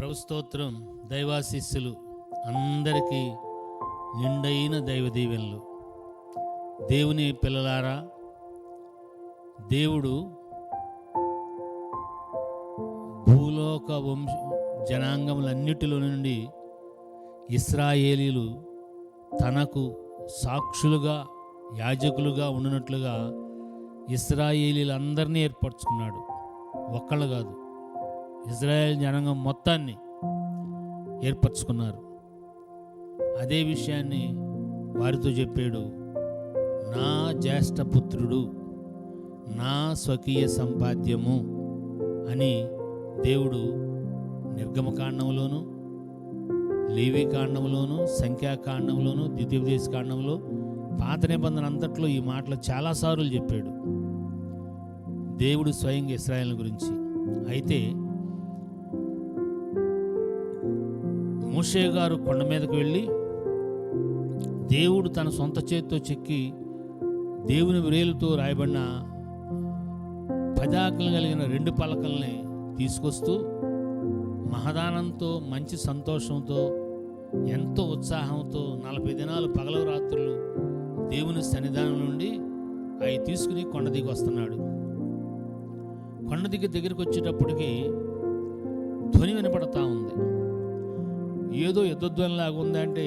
ప్రభు స్తోత్రం దైవాశిస్సులు అందరికీ నిండైన దైవ దీవెనలు దేవుని పిల్లలారా దేవుడు భూలోక వంశ జనాంగములన్నిటిలో నుండి ఇస్రాయేలీలు తనకు సాక్షులుగా యాజకులుగా ఉండినట్లుగా ఇస్రాయేలీలందరినీ ఏర్పరచుకున్నాడు. ఒక్కళ్ళు కాదు. ఇజ్రాయెల్ జనాంగం మొత్తాన్ని ఏర్పరచుకున్నారు. అదే విషయాన్ని వారితో చెప్పాడు నా జ్యేష్ఠపుత్రుడు నా స్వకీయ సంపాద్యము అని దేవుడు నిర్గమకాండంలోను లేవి కాండంలోను సంఖ్యాకాండంలోను ద్వితీయోపదేశ కాండంలో పాత నిబంధన అంతట్లో ఈ మాటలు చాలాసార్లు చెప్పాడు. దేవుడు స్వయంగా ఇస్రాయల్ గురించి. అయితే మోషే గారు కొండ మీదకు వెళ్ళి దేవుడు తన సొంత చేతితో చెక్కి దేవుని వ్రేలుతో రాయబడిన పదాకలు కలిగిన రెండు పలకల్ని తీసుకొస్తూ మహదానంతో మంచి సంతోషంతో ఎంతో ఉత్సాహంతో నలభై దినాలు పగలవ రాత్రులు దేవుని సన్నిధానం నుండి అవి తీసుకుని కొండ దిగి వస్తున్నాడు. కొండ దిగి దగ్గరికి వచ్చేటప్పటికి ఏదో యుద్ధధ్వనిలాగా ఉందంటే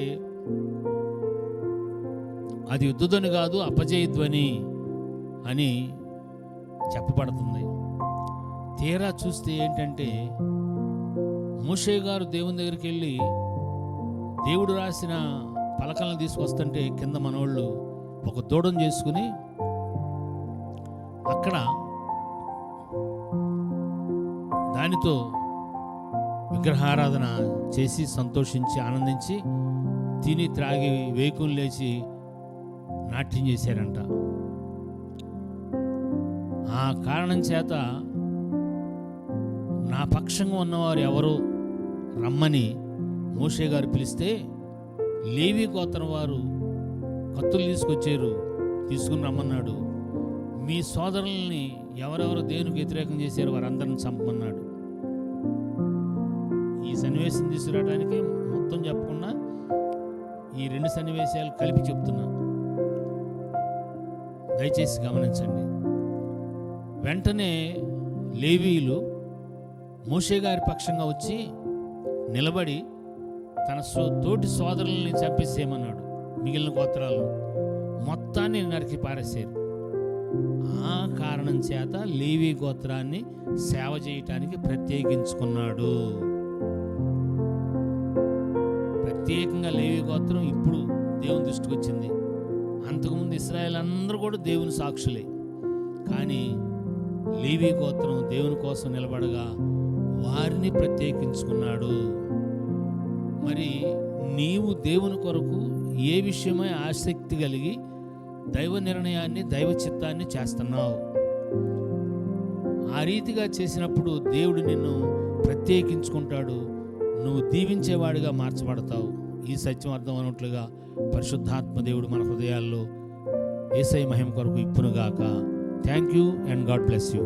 అది యుద్ధధ్వని కాదు అపజయధ్వని అని చెప్పబడుతుంది. తీరా చూస్తే ఏంటంటే మూషే గారు దేవుని దగ్గరికి వెళ్ళి దేవుడు రాసిన పలకలను తీసుకొస్తుంటే కింద మనోళ్ళు ఒక దూడం చేసుకుని అక్కడ దానితో విగ్రహారాధన చేసి సంతోషించి ఆనందించి తిని త్రాగి వేకులు లేచి నాట్యం చేశారంట. ఆ కారణం చేత నా పక్షంగా ఉన్నవారు ఎవరు రమ్మని మోషే గారు పిలిస్తే లేవి గోత్రం వారు కత్తులు తీసుకొచ్చారు తీసుకుని రమ్మన్నాడు. మీ సోదరుల్ని ఎవరెవరు దేనికి వ్యతిరేకం చేశారు వారందరిని చంపమన్నాడు. సన్నివేశం తీసుకురావడానికి మొత్తం చెప్పకుండా ఈ రెండు సన్నివేశాలు కలిపి చెప్తున్నా. దయచేసి గమనించండి. వెంటనే లేవీలు మోషే గారి పక్షంగా వచ్చి నిలబడి తన సో తోటి సోదరుల్ని చంపేసేయమన్నాడు. మిగిలిన గోత్రాలను మొత్తాన్ని నరికి పారేశారు. ఆ కారణం చేత లేవి గోత్రాన్ని సేవ చేయటానికి ప్రత్యేకించుకున్నాడు. ప్రత్యేకంగా లేవి గోత్రం ఇప్పుడు దేవుని దృష్టికి వచ్చింది. అంతకుముందు ఇస్రాయల్ అందరూ కూడా దేవుని సాక్షులే. కానీ లేవి గోత్రం దేవుని కోసం నిలబడగా వారిని ప్రత్యేకించుకున్నాడు. మరి నీవు దేవుని కొరకు ఏ విషయమై ఆసక్తి కలిగి దైవ నిర్ణయాన్ని దైవ చిత్తాన్ని చేస్తున్నావు? ఆ రీతిగా చేసినప్పుడు దేవుడు నిన్ను ప్రత్యేకించుకుంటాడు. నువ్వు దీవించేవాడిగా మార్చబడతావు. ఈ సత్యం అర్థం అన్నట్లుగా పరిశుద్ధాత్మ దేవుడు మన హృదయాల్లో ఏసై మహిమ కొరకు ఇప్పునుగాక. Thank you and God bless you